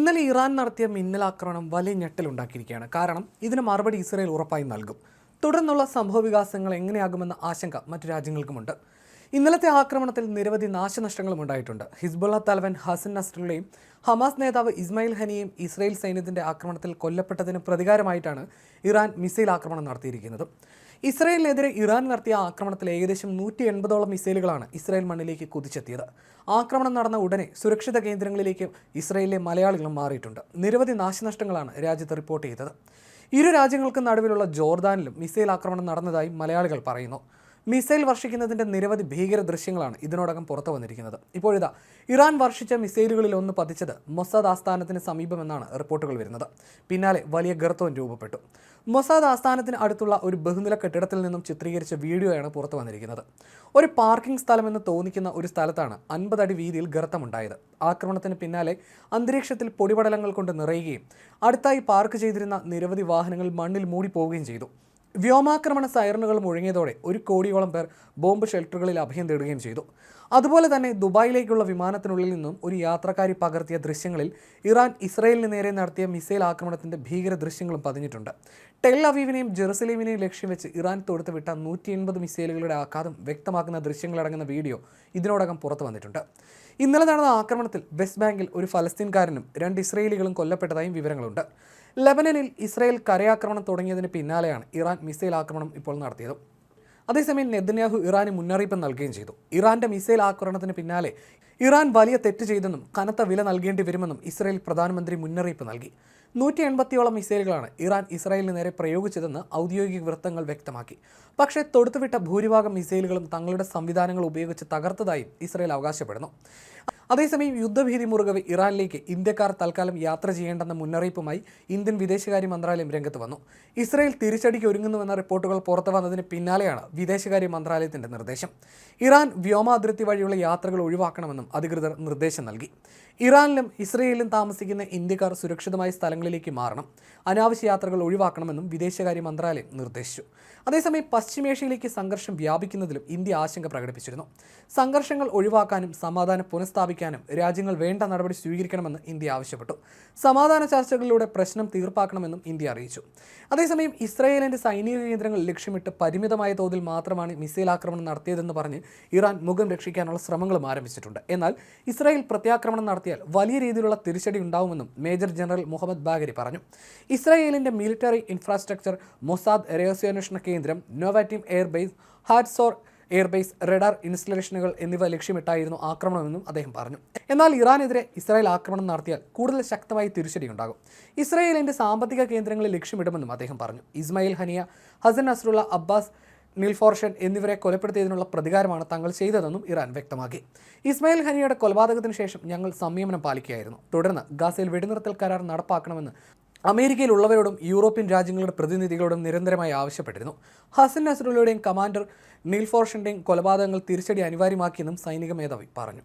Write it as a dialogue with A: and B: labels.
A: ഇന്നലെ ഇറാൻ നടത്തിയ മിന്നലാക്രമണം വലിയ ഞെട്ടലുണ്ടാക്കിയിരിക്കുകയാണ് കാരണം ഇതിന് മറുപടി ഇസ്രയേൽ ഉറപ്പായി നൽകും. തുടർന്നുള്ള സംഭവ വികാസങ്ങൾ എങ്ങനെയാകുമെന്ന ആശങ്ക മറ്റു രാജ്യങ്ങൾക്കുമുണ്ട്. ഇന്നലത്തെ ആക്രമണത്തിൽ നിരവധി നാശനഷ്ടങ്ങളും ഉണ്ടായിട്ടുണ്ട്. ഹിസ്ബുള്ള തലവൻ ഹസൻ നസ്രുള്ളയും ഹമാസ് നേതാവ് ഇസ്മായിൽ ഹനിയും ഇസ്രായേൽ സൈന്യത്തിന്റെ ആക്രമണത്തിൽ കൊല്ലപ്പെട്ടതിന് പ്രതികാരമായിട്ടാണ് ഇറാൻ മിസൈൽ ആക്രമണം നടത്തിയിരിക്കുന്നത്. ഇസ്രായേലിനെതിരെ ഇറാൻ നടത്തിയ ആക്രമണത്തിൽ ഏകദേശം നൂറ്റി എൺപതോളം മിസൈലുകളാണ് ഇസ്രായേൽ മണ്ണിലേക്ക് കുതിച്ചെത്തിയത്. ആക്രമണം നടന്ന ഉടനെ സുരക്ഷിത കേന്ദ്രങ്ങളിലേക്ക് ഇസ്രയേലിലെ മലയാളികളും മാറിയിട്ടുണ്ട്. നിരവധി നാശനഷ്ടങ്ങളാണ് രാജ്യത്ത് റിപ്പോർട്ട് ചെയ്തത്. ഇരു രാജ്യങ്ങൾക്കും നടുവിലുള്ള ജോർദാനിലും മിസൈൽ ആക്രമണം നടന്നതായി മലയാളികൾ പറയുന്നു. മിസൈൽ വർഷിക്കുന്നതിന്റെ നിരവധി ഭീകര ദൃശ്യങ്ങളാണ് ഇതിനോടകം പുറത്തു വന്നിരിക്കുന്നത്. ഇപ്പോഴിതാ ഇറാൻ വർഷിച്ച മിസൈലുകളിൽ ഒന്ന് പതിച്ചത് മൊസാദ് ആസ്ഥാനത്തിന് സമീപമെന്നാണ് റിപ്പോർട്ടുകൾ വരുന്നത്. പിന്നാലെ വലിയ ഗർത്തവും രൂപപ്പെട്ടു. മൊസാദ് ആസ്ഥാനത്തിന് അടുത്തുള്ള ഒരു ബഹുനില കെട്ടിടത്തിൽ നിന്നും ചിത്രീകരിച്ച വീഡിയോയാണ് പുറത്തു വന്നിരിക്കുന്നത്. ഒരു പാർക്കിംഗ് സ്ഥലമെന്ന് തോന്നിക്കുന്ന ഒരു സ്ഥലത്താണ് അൻപത് അടി വീതിയിൽ ഗർത്തമുണ്ടായത്. ആക്രമണത്തിന് പിന്നാലെ അന്തരീക്ഷത്തിൽ പൊടിപടലങ്ങൾ കൊണ്ട് നിറയുകയും അടുത്തായി പാർക്ക് ചെയ്തിരുന്ന നിരവധി വാഹനങ്ങൾ മണ്ണിൽ മൂടിപ്പോവുകയും ചെയ്തു. വ്യോമാക്രമണ സൈറണുകൾ മുഴങ്ങിയതോടെ ഒരു കോടിയോളം പേർ ബോംബ് ഷെൽട്ടറുകളിൽ അഭയം തേടുകയും ചെയ്തു. അതുപോലെ തന്നെ ദുബായിലേക്കുള്ള വിമാനത്തിനുള്ളിൽ നിന്നും ഒരു യാത്രക്കാരി പകർത്തിയ ദൃശ്യങ്ങളിൽ ഇറാൻ ഇസ്രയേലിന് നേരെ നടത്തിയ മിസൈൽ ആക്രമണത്തിന്റെ ഭീകര ദൃശ്യങ്ങളും പതിഞ്ഞിട്ടുണ്ട്. ടെൽ അവീവിനെയും ജെറുസലേമിനെയും ലക്ഷ്യം വെച്ച് ഇറാൻ തൊടുത്തുവിട്ട നൂറ്റി എൺപത് മിസൈലുകളുടെ ആഘാതം വ്യക്തമാക്കുന്ന ദൃശ്യങ്ങളടങ്ങുന്ന വീഡിയോ ഇതിനോടകം പുറത്തു വന്നിട്ടുണ്ട്. ഇന്നലെ നടന്ന ആക്രമണത്തിൽ വെസ്റ്റ് ബാങ്കിൽ ഒരു ഫലസ്തീൻകാരനും രണ്ട് ഇസ്രയേലികളും കൊല്ലപ്പെട്ടതായും വിവരങ്ങളുണ്ട്. ലെബനനിൽ ഇസ്രായേൽ കരയാക്രമണം തുടങ്ങിയതിന് പിന്നാലെയാണ് ഇറാൻ മിസൈൽ ആക്രമണം ഇപ്പോൾ നടത്തിയത്. അതേസമയം നെതന്യാഹു ഇറാന് മുന്നറിയിപ്പ് നൽകുകയും ചെയ്തു. ഇറാന്റെ മിസൈൽ ആക്രമണത്തിന് പിന്നാലെ ഇറാൻ വലിയ തെറ്റ് ചെയ്തെന്നും കനത്ത വില നൽകേണ്ടി വരുമെന്നും ഇസ്രായേൽ പ്രധാനമന്ത്രി മുന്നറിയിപ്പ് നൽകി. നൂറ്റി എൺപത്തിയോളം മിസൈലുകളാണ് ഇറാൻ ഇസ്രായേലിന് നേരെ പ്രയോഗിച്ചതെന്ന് ഔദ്യോഗിക വൃത്തങ്ങൾ വ്യക്തമാക്കി. പക്ഷേ തൊടുത്തുവിട്ട ഭൂരിഭാഗം മിസൈലുകളും തങ്ങളുടെ സംവിധാനങ്ങൾ ഉപയോഗിച്ച് തകർത്തതായും ഇസ്രായേൽ അവകാശപ്പെടുന്നു. അതേസമയം യുദ്ധഭീതി മുറുകവെ ഇറാനിലേക്ക് ഇന്ത്യക്കാർ തൽക്കാലം യാത്ര ചെയ്യേണ്ടെന്ന മുന്നറിയിപ്പുമായി ഇന്ത്യൻ വിദേശകാര്യ മന്ത്രാലയം രംഗത്ത് വന്നു. ഇസ്രായേൽ തിരിച്ചടിക്ക് ഒരുങ്ങുന്നുവെന്ന റിപ്പോർട്ടുകൾ പുറത്തു വന്നതിന് പിന്നാലെയാണ് വിദേശകാര്യ മന്ത്രാലയത്തിന്റെ നിർദ്ദേശം. ഇറാൻ വ്യോമാതിർത്തി വഴിയുള്ള യാത്രകൾ ഒഴിവാക്കണമെന്നും അധികൃതർ നിർദ്ദേശം നൽകി. ഇറാനിലും ഇസ്രയേലിലും താമസിക്കുന്ന ഇന്ത്യക്കാർ സുരക്ഷിതമായ സ്ഥലങ്ങളിലേക്ക് മാറണം. അനാവശ്യ യാത്രകൾ ഒഴിവാക്കണമെന്നും വിദേശകാര്യ മന്ത്രാലയം നിർദ്ദേശിച്ചു. അതേസമയം പശ്ചിമേഷ്യയിലേക്ക് സംഘർഷം വ്യാപിക്കുന്നതിലും ഇന്ത്യ ആശങ്ക പ്രകടിപ്പിച്ചിരുന്നു. സംഘർഷങ്ങൾ ഒഴിവാക്കാനും സമാധാനം പുനഃസ്ഥാപിക്കാനും രാജ്യങ്ങൾ വേണ്ട നടപടി സ്വീകരിക്കണമെന്ന് ഇന്ത്യ ആവശ്യപ്പെട്ടു. സമാധാന ചർച്ചകളിലൂടെ പ്രശ്നം തീർപ്പാക്കണമെന്നും ഇന്ത്യ അറിയിച്ചു. അതേസമയം ഇസ്രായേലിന്റെ സൈനിക കേന്ദ്രങ്ങൾ ലക്ഷ്യമിട്ട് പരിമിതമായ തോതിൽ മാത്രമാണ് മിസൈൽ ആക്രമണം നടത്തിയതെന്ന് പറഞ്ഞ് ഇറാൻ മുഖം രക്ഷിക്കാനുള്ള ശ്രമങ്ങളും ആരംഭിച്ചിട്ടുണ്ട്. എന്നാൽ ഇസ്രായേൽ പ്രത്യാക്രമണം നടത്തിയാൽ വലിയ രീതിയിലുള്ള തിരിച്ചടി ഉണ്ടാവുമെന്നും മേജർ ജനറൽ മുഹമ്മദ് ബാഗരി പറഞ്ഞു. ഇസ്രായേലിന്റെ മിലിറ്ററി ഇൻഫ്രാസ്ട്രക്ചർ മൊസാദ് രഹസ്യാന്വേഷണ കേന്ദ്രം Nevatim airbase Hatzor airbase radar ഇൻസ്റ്റലേഷനുകൾ എന്നിവ ലക്ഷ്യമിട്ടായിരുന്നു ആക്രമണമെന്നും അദ്ദേഹം പറഞ്ഞു. എന്നാൽ ഇറാനെതിരെ ഇസ്രായേൽ ആക്രമണം നടത്തിയാൽ കൂടുതൽ ശക്തമായി തിരിച്ചടിയുണ്ടാകും. ഇസ്രായേലിന്റെ സാമ്പത്തിക കേന്ദ്രങ്ങളെ ലക്ഷ്യമിടുമെന്നും അദ്ദേഹം പറഞ്ഞു. Ismail Haniyeh Hassan Nasrallah Abbas Nilforoushan എന്നിവരെ കൊലപ്പെടുത്തിയതിനുള്ള പ്രതികാരമാണ് തങ്ങൾ ചെയ്തതെന്നും ഇറാൻ വ്യക്തമാക്കി. ഇസ്മായിൽ ഹനിയുടെ കൊലപാതകത്തിന് ശേഷം ഞങ്ങൾ സംയമനം പാലിക്കുകയായിരുന്നു. തുടർന്ന് ഗാസയിൽ വെടിനിർത്തൽ കരാർ നടപ്പാക്കണമെന്ന് അമേരിക്കയിലുള്ളവരോടും യൂറോപ്യൻ രാജ്യങ്ങളുടെ പ്രതിനിധികളോടും നിരന്തരമായി ആവശ്യപ്പെട്ടിരുന്നു. ഹസൻ നസറുള്ളയുടെയും കമാൻഡർ നീൽഫോർഷന്റെയും കൊലപാതകങ്ങൾ തിരിച്ചടി അനിവാര്യമാക്കിയെന്നും സൈനിക മേധാവി പറഞ്ഞു.